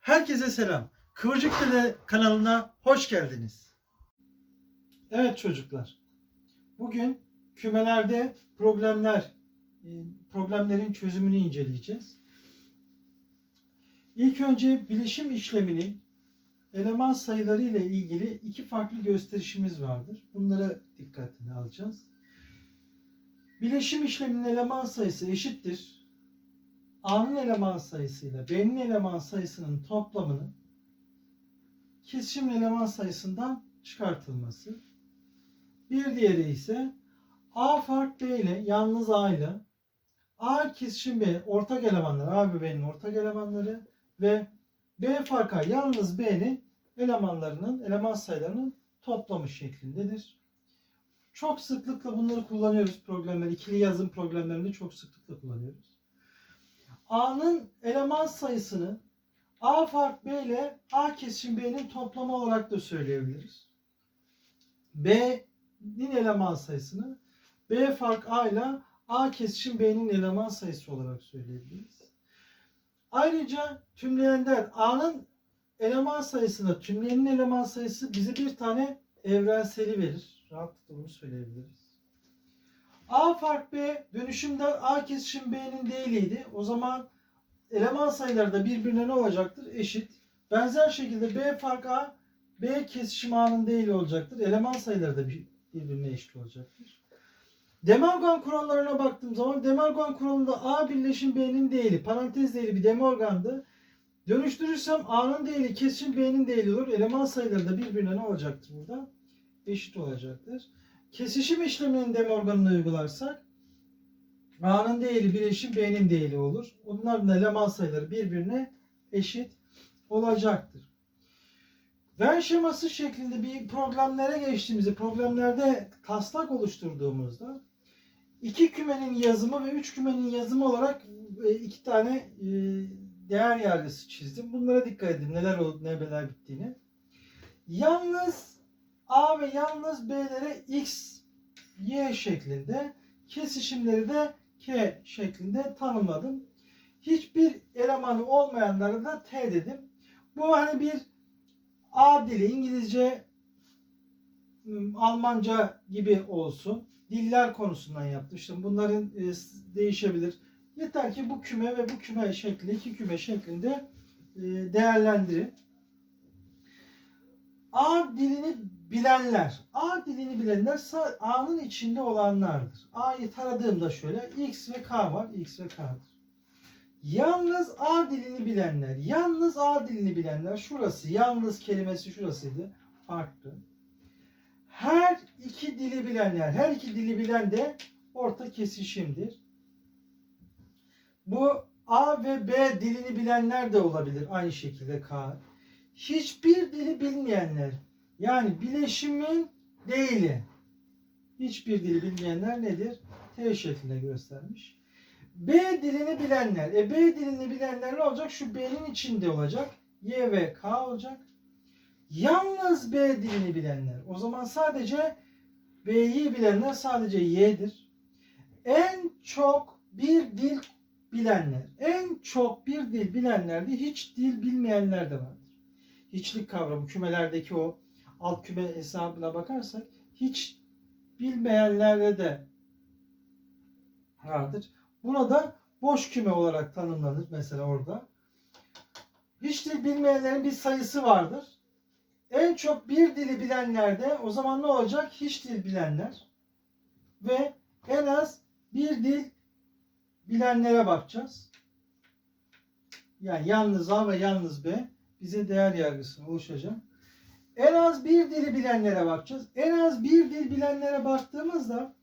Herkese selam. Kıvırcık Dede kanalına hoş geldiniz. Evet çocuklar. Bugün kümelerde problemler, e, problemlerin çözümünü inceleyeceğiz. İlk önce bileşim işleminin eleman sayıları ile ilgili iki farklı gösterişimiz vardır. Bunlara dikkatini alacağız. Bileşim işleminin eleman sayısı eşittir. A'nın eleman sayısıyla B'nin eleman sayısının toplamının kesişim eleman sayısından çıkartılması. Bir diğeri ise A fark B ile yalnız A ile A kesişim B ortak elemanları A ve B'nin ortak elemanları ve B fark yalnız B'nin elemanlarının eleman sayılarının toplamı şeklindedir. Çok sıklıkla bunları kullanıyoruz problemler. ikili yazım problemlerinde çok sıklıkla kullanıyoruz. A'nın eleman sayısını A fark B ile A kesişim B'nin toplamı olarak da söyleyebiliriz. B'nin eleman sayısını B fark A ile A kesişim B'nin eleman sayısı olarak söyleyebiliriz. Ayrıca tümleyenden A'nın eleman sayısına tümleyenin eleman sayısı bize bir tane evrenseli verir. Rahatlıkla bunu söyleyebiliriz. A fark B dönüşümden A kesişim B'nin değiliydi. O zaman eleman sayıları da birbirine ne olacaktır? Eşit. Benzer şekilde B fark A B kesişim A'nın değili olacaktır. Eleman sayıları da bir- birbirine eşit olacaktır. Demargan kurallarına baktığım zaman Demargan kuralında A birleşim B'nin değili parantez değili bir Demargan'dı. Dönüştürürsem A'nın değili kesişim B'nin değili olur. Eleman sayıları da birbirine ne olacaktır burada? Eşit olacaktır. Kesişim işleminin demorganını uygularsak A'nın değeri bileşim B'nin değeri olur. Onların da eleman sayıları birbirine eşit olacaktır. Venn şeması şeklinde bir problemlere geçtiğimizde, problemlerde taslak oluşturduğumuzda iki kümenin yazımı ve üç kümenin yazımı olarak e, iki tane e, değer yargısı çizdim. Bunlara dikkat edin neler olup neler bittiğini. Yalnız A ve yalnız B'lere X, Y şeklinde kesişimleri de K şeklinde tanımladım. Hiçbir elemanı olmayanları da T dedim. Bu hani bir A dili İngilizce, Almanca gibi olsun. Diller konusundan yaptım. İşte bunların e, değişebilir. Yeter ki bu küme ve bu küme şeklinde, iki küme şeklinde e, değerlendirin. A dilini bilenler. A dilini bilenler A'nın içinde olanlardır. A'yı taradığımda şöyle X ve K var. X ve K'dır. Yalnız A dilini bilenler. Yalnız A dilini bilenler şurası. Yalnız kelimesi şurasıydı. Farklı. Her iki dili bilenler. Her iki dili bilen de orta kesişimdir. Bu A ve B dilini bilenler de olabilir. Aynı şekilde K hiçbir dili bilmeyenler yani bileşimin değili hiçbir dili bilmeyenler nedir? T şeklinde göstermiş. B dilini bilenler. E B dilini bilenler ne olacak? Şu B'nin içinde olacak. Y ve K olacak. Yalnız B dilini bilenler. O zaman sadece B'yi bilenler sadece Y'dir. En çok bir dil bilenler. En çok bir dil bilenlerde hiç dil bilmeyenler de vardır hiçlik kavramı kümelerdeki o alt küme hesabına bakarsak hiç bilmeyenlerde de vardır. Burada boş küme olarak tanımlanır mesela orada. Hiç dil bilmeyenlerin bir sayısı vardır. En çok bir dili bilenlerde o zaman ne olacak? Hiç dil bilenler ve en az bir dil bilenlere bakacağız. Yani yalnız A ve yalnız B bize değer yargısını oluşacak. En az bir dili bilenlere bakacağız. En az bir dil bilenlere baktığımızda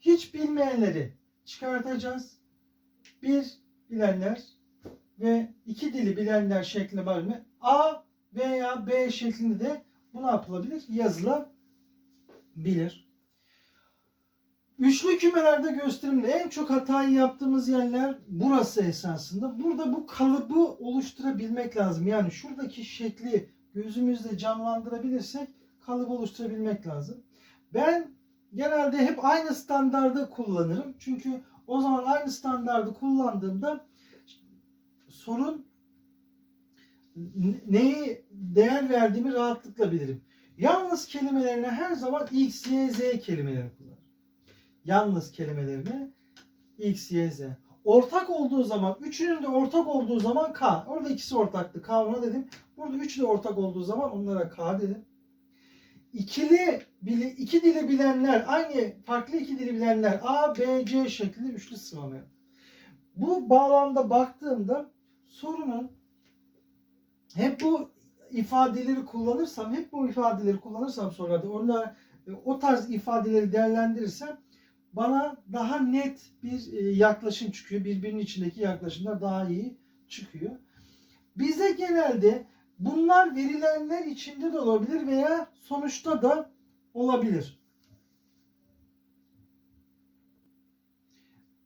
hiç bilmeyenleri çıkartacağız. Bir bilenler ve iki dili bilenler şeklinde bölme A veya B şeklinde de bu ne yapılabilir? Yazılabilir. Üçlü kümelerde gösterimde en çok hatayı yaptığımız yerler burası esasında. Burada bu kalıbı oluşturabilmek lazım. Yani şuradaki şekli gözümüzde canlandırabilirsek kalıbı oluşturabilmek lazım. Ben genelde hep aynı standardı kullanırım. Çünkü o zaman aynı standardı kullandığımda sorun neyi değer verdiğimi rahatlıkla bilirim. Yalnız kelimelerine her zaman x, y, z kelimeleri kullanırım. Yalnız kelimelerine x, y, z. Ortak olduğu zaman, üçünün de ortak olduğu zaman k. Orada ikisi ortaktı. K ona dedim. Burada üçü de ortak olduğu zaman onlara k dedim. İkili, iki dili bilenler, aynı farklı iki dili bilenler A, B, C şeklinde üçlü sıralama yapar. Bu bağlamda baktığımda sorunun hep bu ifadeleri kullanırsam, hep bu ifadeleri kullanırsam sorularda onlar o tarz ifadeleri değerlendirirsem bana daha net bir e, yaklaşım çıkıyor. Birbirinin içindeki yaklaşımlar daha iyi çıkıyor. Bize genelde bunlar verilenler içinde de olabilir veya sonuçta da olabilir.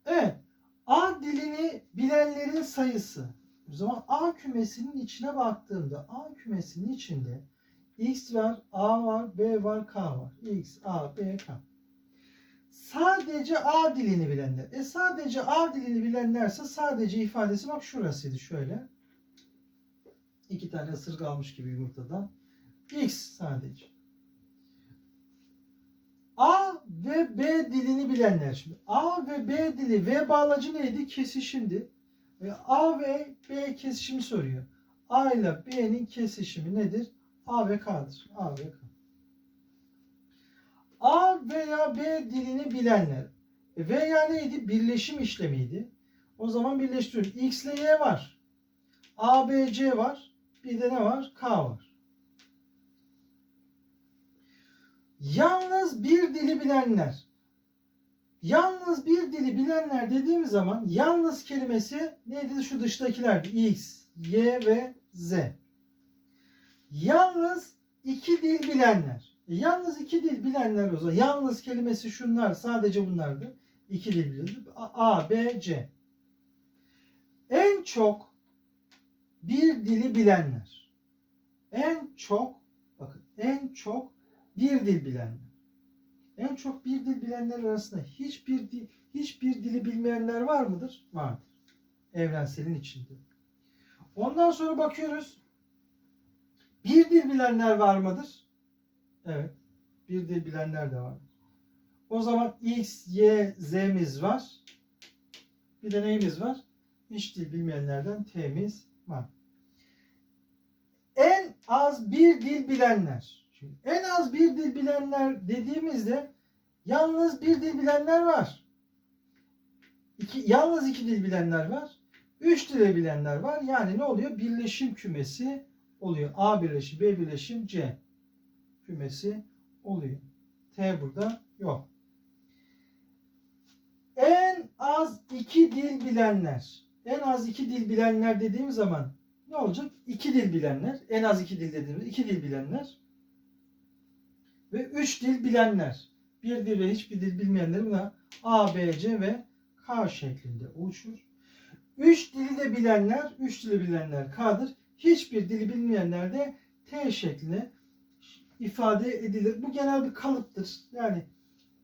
Evet. A dilini bilenlerin sayısı. O zaman A kümesinin içine baktığımda A kümesinin içinde X var, A var, B var, K var. X, A, B, K. Sadece A dilini bilenler. E sadece A dilini bilenlerse sadece ifadesi bak şurasıydı şöyle. İki tane ısırga almış gibi yumurtadan. X sadece. A ve B dilini bilenler şimdi. A ve B dili V bağlacı neydi? Kesişimdi. Ve A ve B kesişimi soruyor. A ile B'nin kesişimi nedir? A ve K'dır. A ve K. A veya B dilini bilenler. E, Veya neydi? Birleşim işlemiydi. O zaman birleştiriyoruz. X ile Y var. A, B, C var. Bir de ne var? K var. Yalnız bir dili bilenler. Yalnız bir dili bilenler dediğimiz zaman yalnız kelimesi neydi? Şu dıştakilerdi. X, Y ve Z. Yalnız iki dil bilenler. Yalnız iki dil bilenler o zaman. Yalnız kelimesi şunlar. Sadece bunlardı. İki dil bilenler. A, A, B, C. En çok bir dili bilenler. En çok bakın en çok bir dil bilenler. En çok bir dil bilenler arasında hiçbir dil, hiçbir dili bilmeyenler var mıdır? Vardır. Evrenselin içinde. Ondan sonra bakıyoruz. Bir dil bilenler var mıdır? Evet. Bir dil bilenler de var. O zaman X, Y, Z'miz var. Bir de neyimiz var? Hiç dil bilmeyenlerden T'miz var. En az bir dil bilenler. Şimdi en az bir dil bilenler dediğimizde yalnız bir dil bilenler var. İki, yalnız iki dil bilenler var. Üç dil bilenler var. Yani ne oluyor? Birleşim kümesi oluyor. A birleşim, B birleşim, C kümesi oluyor. T burada yok. En az iki dil bilenler. En az iki dil bilenler dediğim zaman ne olacak? İki dil bilenler. En az iki dil dediğimiz iki dil bilenler. Ve üç dil bilenler. Bir dil ve hiçbir dil bilmeyenler buna A, B, C ve K şeklinde oluşur. Üç dili de bilenler, üç dili bilenler K'dır. Hiçbir dili bilmeyenler de T şeklinde ifade edilir. Bu genel bir kalıptır. Yani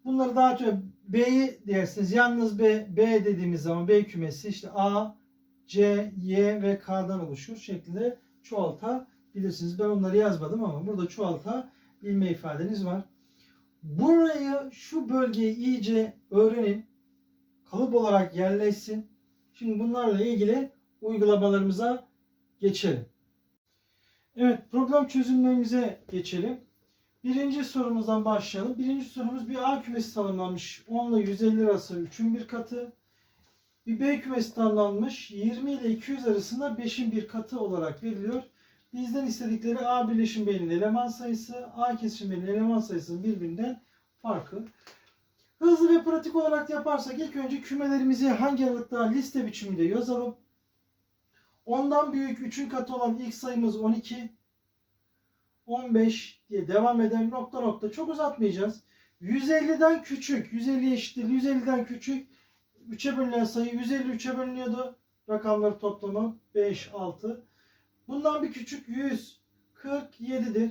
bunları daha çok B'yi dersiniz. Yalnız B, B dediğimiz zaman B kümesi işte A, C, Y ve K'dan oluşur şeklinde çoğaltabilirsiniz. Ben onları yazmadım ama burada çoğaltabilme ifadeniz var. Burayı, şu bölgeyi iyice öğrenin. Kalıp olarak yerleşsin. Şimdi bunlarla ilgili uygulamalarımıza geçelim. Evet, problem çözümlerimize geçelim. Birinci sorumuzdan başlayalım. Birinci sorumuz bir A kümesi tanımlanmış. 10 ile 150 arası 3'ün bir katı. Bir B kümesi tanımlanmış. 20 ile 200 arasında 5'in bir katı olarak veriliyor. Bizden istedikleri A birleşim B'nin eleman sayısı, A kesişim B'nin eleman sayısının birbirinden farkı. Hızlı ve pratik olarak yaparsak ilk önce kümelerimizi hangi aralıkta liste biçiminde yazalım. Ondan büyük 3'ün katı olan ilk sayımız 12. 15 diye devam eden nokta nokta çok uzatmayacağız. 150'den küçük, 150 eşittir 150'den küçük 3'e bölünen sayı 150 3'e bölünüyordu. Rakamları toplamı 5, 6. Bundan bir küçük 147'dir.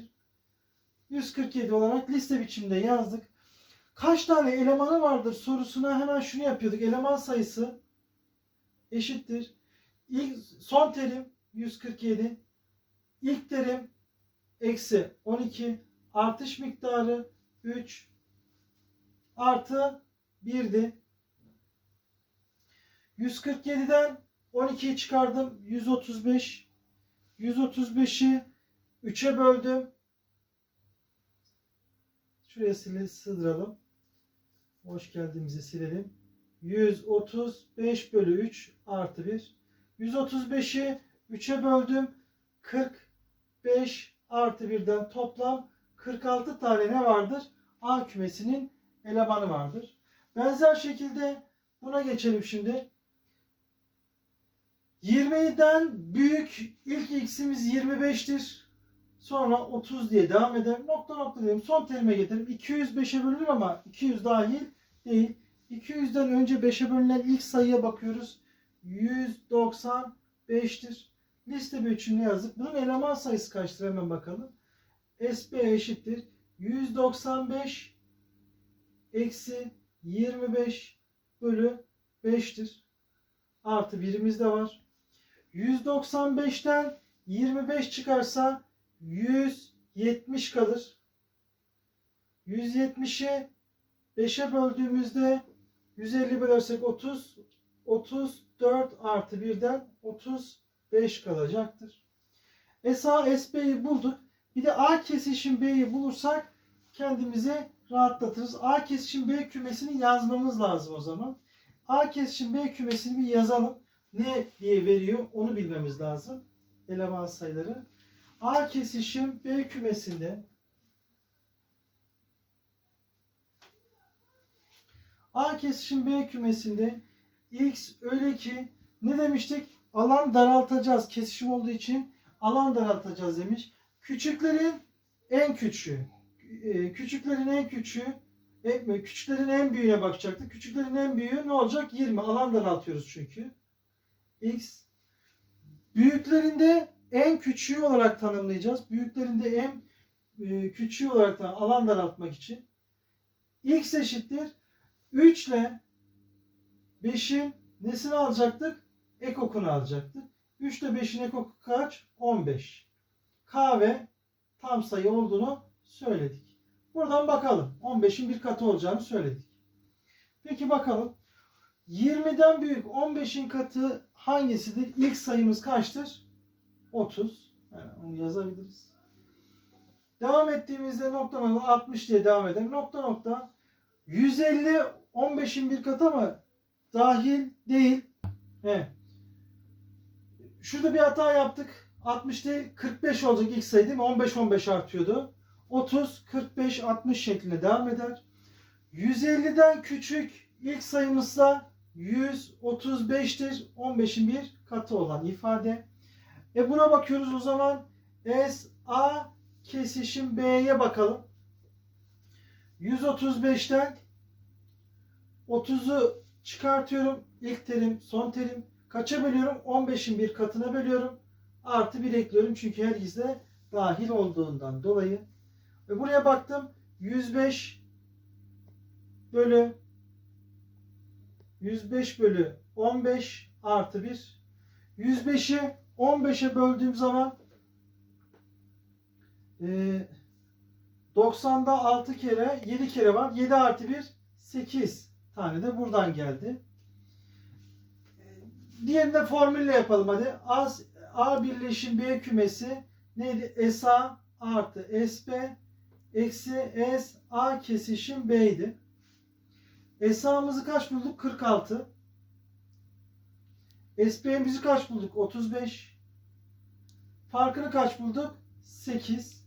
147 olarak liste biçiminde yazdık. Kaç tane elemanı vardır sorusuna hemen şunu yapıyorduk. Eleman sayısı eşittir. İlk son terim 147 ilk terim eksi 12 artış miktarı 3 artı 1'di. 147'den 12'yi çıkardım. 135. 135'i 3'e böldüm. Şuraya sil- sığdıralım. Hoş geldiğimizi silelim. 135 bölü 3 artı 1. 135'i 3'e böldüm. 45 artı 1'den toplam 46 tane ne vardır? A kümesinin elemanı vardır. Benzer şekilde buna geçelim şimdi. 20'den büyük ilk x'imiz 25'tir. Sonra 30 diye devam eder. Nokta nokta diyelim. Son terime getirelim. 205'e bölünür ama 200 dahil değil. 200'den önce 5'e bölünen ilk sayıya bakıyoruz. 195'tir. Liste bir üçünü yazdık. Bunun eleman sayısı kaçtır hemen bakalım. SB eşittir. 195 eksi 25 bölü 5'tir. Artı birimiz de var. 195'ten 25 çıkarsa 170 kalır. 170'i 5'e böldüğümüzde 150 bölersek 30 34 artı 1'den 35 kalacaktır. SA SB'yi bulduk. Bir de A kesişim B'yi bulursak kendimizi rahatlatırız. A kesişim B kümesini yazmamız lazım o zaman. A kesişim B kümesini bir yazalım. Ne diye veriyor onu bilmemiz lazım. Eleman sayıları. A kesişim B kümesinde A kesişim B kümesinde X öyle ki ne demiştik? Alan daraltacağız. Kesişim olduğu için alan daraltacağız demiş. Küçüklerin en küçüğü. e, Küçüklerin en küçüğü e, küçüklerin en büyüğüne bakacaktık. Küçüklerin en büyüğü ne olacak? 20. Alan daraltıyoruz çünkü. X büyüklerinde en küçüğü olarak tanımlayacağız. Büyüklerinde en e, küçüğü olarak da alan daraltmak için. X eşittir 3 ile 5'in nesini alacaktık? Ekokunu alacaktık. 3 ile 5'in ekoku kaç? 15. K ve tam sayı olduğunu söyledik. Buradan bakalım. 15'in bir katı olacağını söyledik. Peki bakalım. 20'den büyük 15'in katı hangisidir? İlk sayımız kaçtır? 30. Yani onu yazabiliriz. Devam ettiğimizde nokta nokta 60 diye devam edelim. Nokta nokta 150 15'in bir katı ama dahil değil. Evet. Şurada bir hata yaptık. 60 değil 45 olacak ilk sayı değil mi? 15 15 artıyordu. 30 45 60 şeklinde devam eder. 150'den küçük ilk sayımızsa 135'tir. 15'in bir katı olan ifade. E buna bakıyoruz o zaman. S A kesişim B'ye bakalım. 135'ten 30'u çıkartıyorum. İlk terim, son terim. Kaça bölüyorum? 15'in bir katına bölüyorum. Artı 1 ekliyorum çünkü her izle dahil olduğundan dolayı. Ve buraya baktım. 105 bölü 105 bölü 15 artı 1. 105'i 15'e böldüğüm zaman e, 90'da 6 kere 7 kere var. 7 artı 1 8 tane de buradan geldi. E, Diğerini de formülle yapalım hadi. A, A birleşim B kümesi neydi? SA artı SB eksi S A kesişim B'ydi. SA'mızı kaç bulduk? 46. SB'mizi kaç bulduk? 35. Farkını kaç bulduk? 8.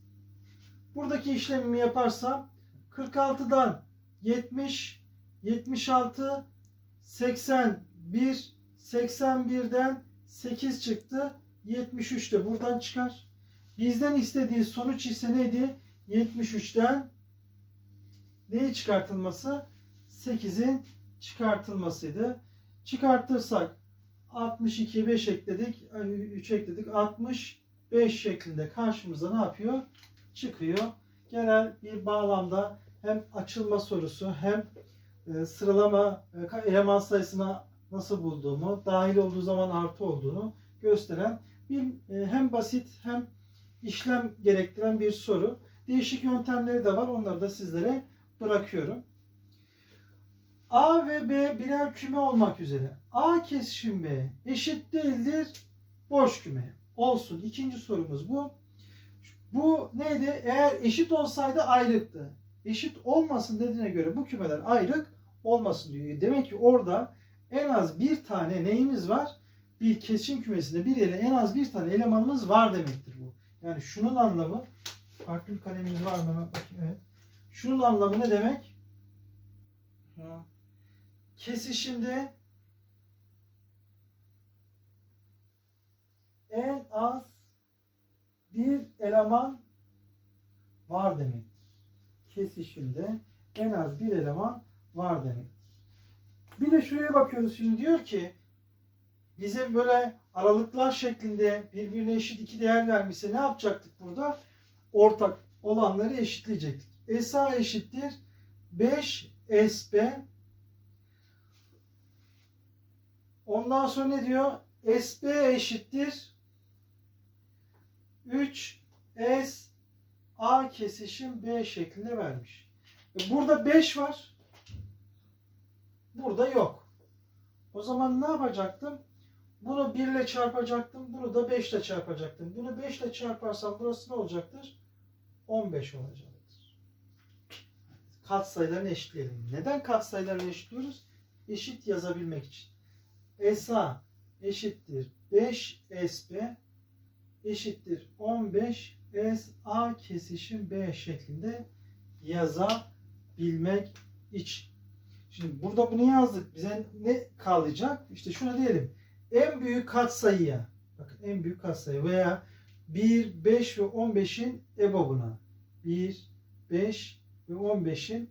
Buradaki işlemimi yaparsam 46'dan 70, 76, 81, 81'den 8 çıktı. 73 de buradan çıkar. Bizden istediği sonuç ise neydi? 73'ten neyi çıkartılması? 8'in çıkartılmasıydı. Çıkartırsak 62'ye 5 ekledik. 3 ekledik. 65 şeklinde karşımıza ne yapıyor? Çıkıyor. Genel bir bağlamda hem açılma sorusu hem sıralama e, eleman sayısına nasıl bulduğumu, dahil olduğu zaman artı olduğunu gösteren bir e, hem basit hem işlem gerektiren bir soru. Değişik yöntemleri de var. Onları da sizlere bırakıyorum. A ve B birer küme olmak üzere. A kesişim B eşit değildir boş küme. Olsun. İkinci sorumuz bu. Bu neydi? Eğer eşit olsaydı ayrıktı. Eşit olmasın dediğine göre bu kümeler ayrık olmasın diyor. Demek ki orada en az bir tane neyimiz var? Bir kesişim kümesinde bir ele en az bir tane elemanımız var demektir bu. Yani şunun anlamı farklı bir kalemimiz var mı? Bakayım. Evet. Şunun anlamı ne demek? Kesişimde en az bir eleman var demektir. Kesişimde en az bir eleman var demektir. Bir de şuraya bakıyoruz şimdi diyor ki bize böyle aralıklar şeklinde birbirine eşit iki değer vermişse ne yapacaktık burada? Ortak olanları eşitleyecektik. SA eşittir 5 SB Ondan sonra ne diyor? SB eşittir 3 S A kesişim B şeklinde vermiş. E Burada 5 var. Burada yok. O zaman ne yapacaktım? Bunu 1 ile çarpacaktım. Bunu da 5 ile çarpacaktım. Bunu 5 ile çarparsam burası ne olacaktır? 15 olacaktır. Katsayılarını eşitleyelim. Neden katsayılarını eşitliyoruz? Eşit yazabilmek için. SA eşittir 5 SB eşittir 15 SA kesişim B şeklinde yazabilmek için. Şimdi burada bunu yazdık. Bize ne kalacak? İşte şunu diyelim. En büyük katsayıya bakın en büyük katsayı veya 1, 5 ve 15'in EBOB'una 1, 5 ve 15'in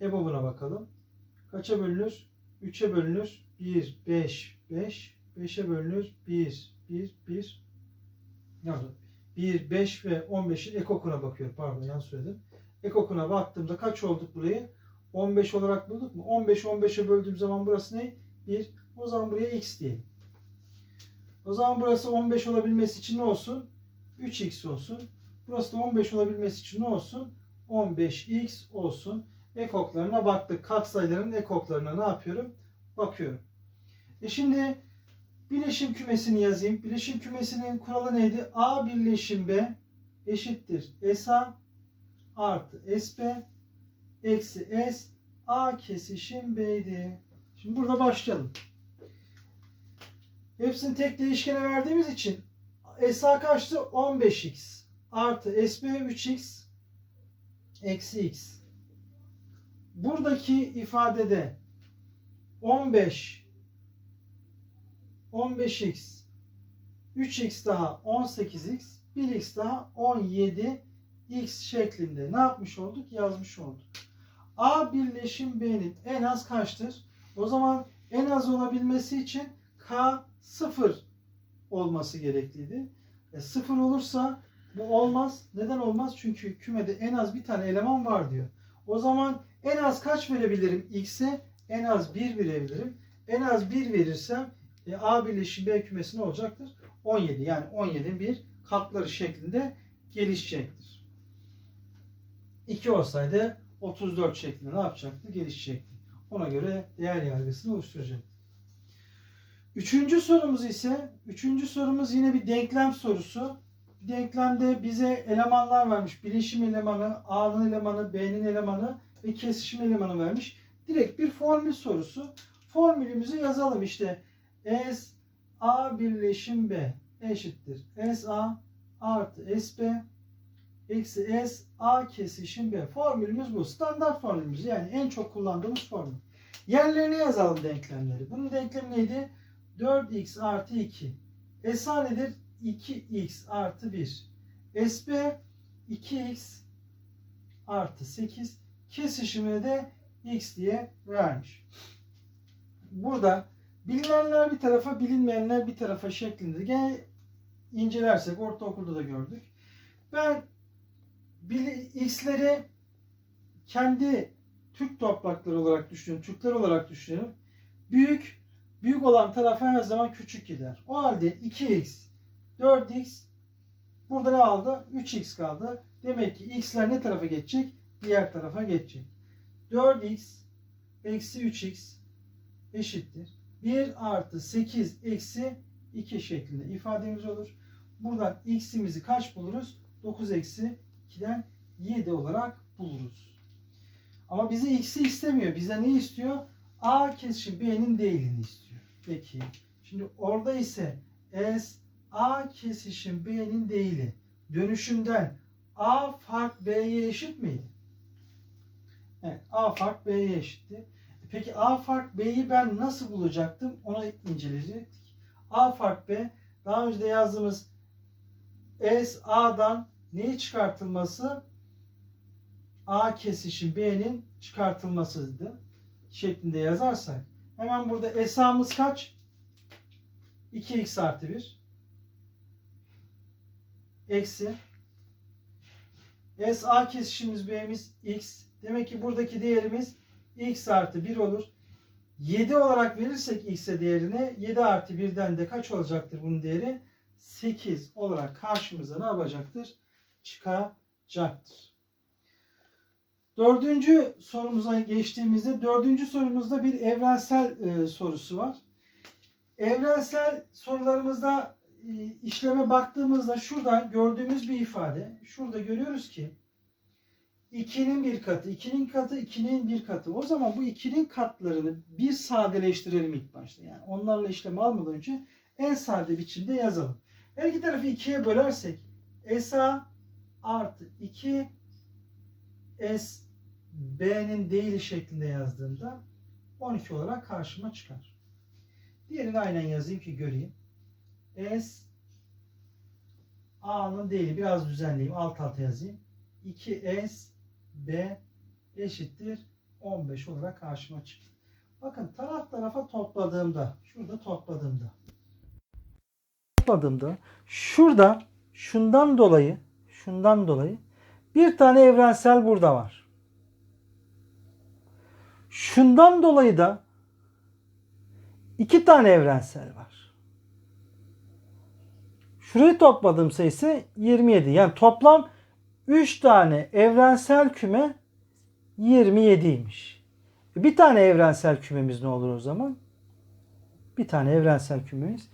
EBOB'una bakalım. Kaça bölünür? 3'e bölünür. 1, 5, 5. 5'e bölünür. 1, 1, 1. Pardon. 1, 5 ve 15'in ekokuna bakıyorum. Pardon yanlış söyledim. Ekokuna baktığımda kaç olduk burayı? 15 olarak bulduk mu? 15 15'e böldüğüm zaman burası ne? 1. O zaman buraya x diyelim. O zaman burası 15 olabilmesi için ne olsun? 3x olsun. Burası da 15 olabilmesi için ne olsun? 15x olsun. Ekoklarına baktık. Katsayıların ekoklarına ne yapıyorum? Bakıyorum. E şimdi bileşim kümesini yazayım. Bileşim kümesinin kuralı neydi? A birleşim B eşittir SA artı SB eksi S A kesişim B'ydi. Şimdi burada başlayalım. Hepsini tek değişkene verdiğimiz için SA kaçtı? 15x artı SB 3x eksi x. Buradaki ifadede 15 15x 3x daha 18x 1x daha 17x şeklinde ne yapmış olduk? Yazmış olduk. A birleşim B'nin en az kaçtır? O zaman en az olabilmesi için K 0 olması gerekliydi. E, 0 olursa bu olmaz. Neden olmaz? Çünkü kümede en az bir tane eleman var diyor. O zaman en az kaç verebilirim x'e? En az 1 verebilirim. En az 1 verirsem e, A birleşim B kümesi ne olacaktır? 17. Yani 17'nin bir katları şeklinde gelişecektir. 2 olsaydı 34 şeklinde ne yapacaktı? Gelişecekti. Ona göre değer yargısını oluşturacaktı. Üçüncü sorumuz ise, üçüncü sorumuz yine bir denklem sorusu. Denklemde bize elemanlar vermiş. Bileşim elemanı, A'nın elemanı, B'nin elemanı ve kesişim elemanı vermiş. Direkt bir formül sorusu. Formülümüzü yazalım işte. S A birleşim B eşittir. S A artı S B eksi S A kesişim B. Formülümüz bu. Standart formülümüz. Yani en çok kullandığımız formül. Yerlerine yazalım denklemleri. Bunun denklemi neydi? 4x artı 2. S A nedir? 2x artı 1. SB 2x artı 8. Kesişimine de x diye vermiş. Burada bilinenler bir tarafa, bilinmeyenler bir tarafa şeklinde. Gene incelersek ortaokulda da gördük. Ben x'leri kendi Türk toprakları olarak düşünüyorum. Türkler olarak düşünüyorum. Büyük büyük olan tarafa her zaman küçük gider. O halde 2x 4x Burada ne aldı? 3x kaldı. Demek ki x'ler ne tarafa geçecek? Diğer tarafa geçecek. 4x eksi 3x eşittir. 1 artı 8 eksi 2 şeklinde ifademiz olur. Buradan x'imizi kaç buluruz? 9 eksi 2'den 7 olarak buluruz. Ama bize x'i istemiyor. Bize ne istiyor? A kesişim B'nin değilini istiyor. Peki. Şimdi orada ise S A kesişim B'nin değili dönüşümden A fark B'ye eşit miydi? Evet. A fark B'ye eşitti. Peki A fark B'yi ben nasıl bulacaktım? Onu inceleyecektik. A fark B daha önce de yazdığımız S A'dan neyi çıkartılması? A kesişim B'nin çıkartılmasıydı. Şeklinde yazarsak. Hemen burada SA'mız kaç? 2x artı 1. Eksi. SA kesişimimiz B'miz x. Demek ki buradaki değerimiz x artı 1 olur. 7 olarak verirsek x'e değerini 7 artı 1'den de kaç olacaktır bunun değeri? 8 olarak karşımıza ne yapacaktır? Çıkacaktır. Dördüncü sorumuza geçtiğimizde dördüncü sorumuzda bir evrensel e, sorusu var. Evrensel sorularımızda e, işleme baktığımızda şurada gördüğümüz bir ifade. Şurada görüyoruz ki 2'nin bir katı, 2'nin katı, 2'nin bir katı. O zaman bu 2'nin katlarını bir sadeleştirelim ilk başta. Yani onlarla işlem almadan önce en sade biçimde yazalım. Her iki tarafı 2'ye bölersek SA artı 2 S B'nin değili şeklinde yazdığımda 12 olarak karşıma çıkar. Diğerini aynen yazayım ki göreyim. S A'nın değili biraz düzenleyeyim. Alt alta yazayım. 2S B eşittir 15 olarak karşıma çıktı. Bakın taraf tarafa topladığımda, şurada topladığımda topladığımda şurada şundan dolayı şundan dolayı bir tane evrensel burada var. Şundan dolayı da iki tane evrensel var. Şurayı topladığım sayısı 27. Yani toplam 3 tane evrensel küme 27'ymiş. Bir tane evrensel kümemiz ne olur o zaman? Bir tane evrensel kümemiz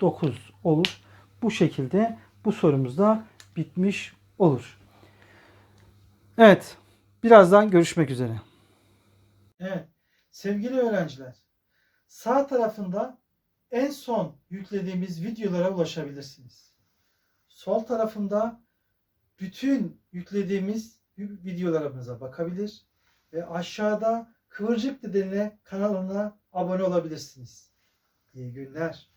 9 olur. Bu şekilde bu sorumuz da bitmiş olur. Evet. Birazdan görüşmek üzere. Evet. Sevgili öğrenciler. Sağ tarafında en son yüklediğimiz videolara ulaşabilirsiniz. Sol tarafında bütün yüklediğimiz videolarımıza bakabilir ve aşağıda Kıvırcık Dedene kanalına abone olabilirsiniz. İyi günler.